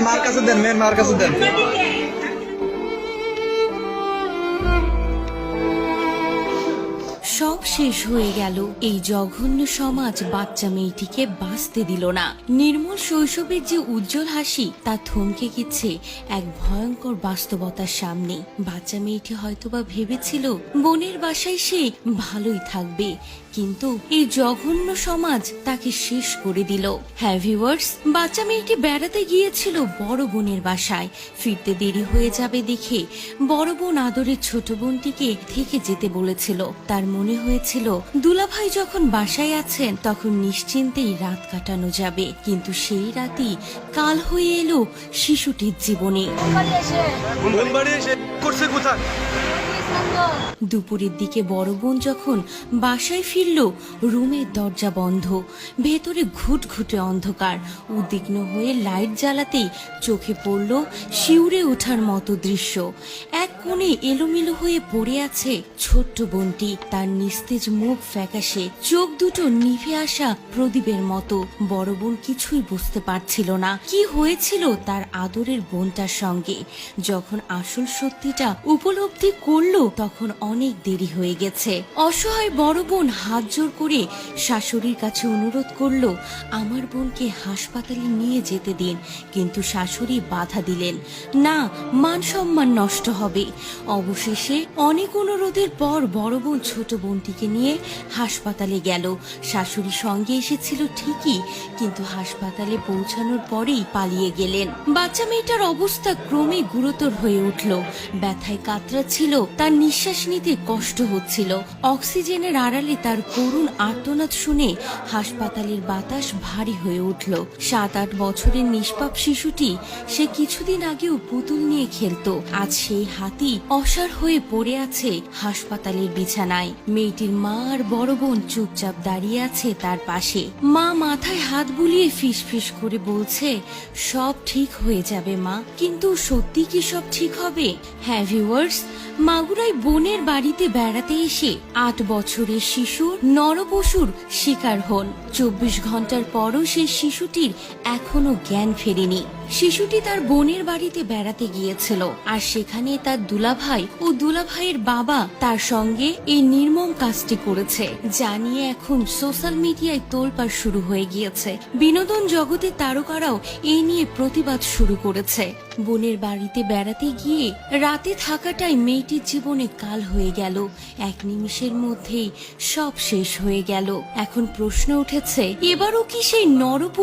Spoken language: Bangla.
মেয়ের মার কাছে দেন মেয়ের মার কাছে দেন শেষ হয়ে গেল। এই জঘন্য সমাজ বাচ্চা মেয়েটিকে বাঁচতে দিল না। নির্মল শৈশবের যে উজ্জ্বল হাসি, তা থমকে গেছে এক ভয়ঙ্কর বাস্তবতার সামনে। বাচ্চা মেয়েটি হয়তোবা ভেবেছিল, বোনের বাসায় সে ভালোই থাকবে। কিন্তু এই জঘন্য সমাজ তাকে শেষ করে দিল। হ্যাঁ ভিউয়ার্স, বাচ্চা মেয়েটি বেড়াতে গিয়েছিল বড় বোনের বাসায়। ফিরতে দেরি হয়ে যাবে দেখে বড় বোন আদরের ছোট বোনটিকে থেকে যেতে বলেছিল। তার মনে হয়েছিল দুলাভাই যখন বাসায় আছেন তখন নিশ্চিন্তেই রাত কাটানো যাবে। কিন্তু সেই রাতই কাল হয়ে এলো শিশুটির জীবনে। দুপুরের দিকে বড় বোন যখন বাসায় ফিরল রুমের দরজা বন্ধ। ভেতরে ঘুট ঘুটে অন্ধকার। উদ্বিগ্ন হয়ে লাইট জ্বালাতেই চোখে পড়ল শিউরে ওঠার মতো দৃশ্য। এক কোণে এলোমেলো হয়ে পড়ে আছে ছোট্ট বোনটি। তার নিস্তেজ মুখ ফ্যাকাশে, চোখ দুটো নিভে আসা প্রদীপের মতো। বড় বোন কিছুই বুঝতে পারছিল না। কি হয়েছিল তার আদরের বোনটার সঙ্গে? যখন আসল সত্যিটা উপলব্ধি করল, তখন অনেক দেরি হয়ে গেছে। অসহায় বড় বোন হাত জোর করে শাশুড়ির কাছে অনুরোধ করল, আমার বোনকে হাসপাতালে নিয়ে যেতে দিন। কিন্তু শাশুড়ি বাধা দিলেন, না, মান সম্মান নষ্ট হবে। অবশেষে অনেক অনুরোধের পর বড় বোন ছোট বোনটিকে নিয়ে হাসপাতালে গেল। শাশুড়ি সঙ্গে এসেছিল ঠিকই, কিন্তু হাসপাতালে পৌঁছানোর পরেই পালিয়ে গেলেন। বাচ্চা মেয়েটার অবস্থা ক্রমে গুরুতর হয়ে উঠল। ব্যথায় কাতরাচ্ছিল, তার নিঃশ্বাস নিতে কষ্ট হচ্ছিল। অক্সিজেনের আড়ালে তার করুণ আর্তনাদ শুনে হাসপাতালের বাতাস ভারী হয়ে উঠল। সাত আট বছরের নিষ্পাপ শিশুটি সে কিছুদিন আগেও পুতুল নিয়ে খেলতো। আজ সেই হাতি অসার হয়ে পড়ে আছে হাসপাতালের বিছানায়। মেয়েটির মা আর বড় বোন চুপচাপ দাঁড়িয়ে আছে তার পাশে। মা মাথায় হাত বুলিয়ে ফিস করে বলছে, সব ঠিক হয়ে যাবে মা, কিন্তু সত্যি কি সব ঠিক হবে? হ্যাঁ ভিউয়ার্স মাগুরাই বোনের বাড়িতে বেড়াতে এসে আট বছরের শিশুর নরপশুর শিকার হন। চব্বিশ ঘণ্টার পরও সেই শিশুটির এখনও জ্ঞান ফেরেনি। শিশুটি তার বোনের বাড়িতে বেড়াতে গিয়েছিল, আর সেখানে তার দুলাভাই ও দুলাভাইয়ের বাবা তার সঙ্গে এই নির্মম কাজটি করেছে জানিয়ে এখন সোশ্যাল মিডিয়ায় তোলপাড় শুরু হয়ে গিয়েছে। বিনোদন জগতের তারকারাও এই নিয়ে প্রতিবাদ শুরু করেছে। বোনের বাড়িতে বেড়াতে গিয়ে রাতে থাকাটাই মেয়েটির জীবনে কাল হয়ে গেল। এক নিমিষের মধ্যেই সব শেষ হয়ে গেল। এখন প্রশ্ন উঠেছে, এবারও কি সেই নরপ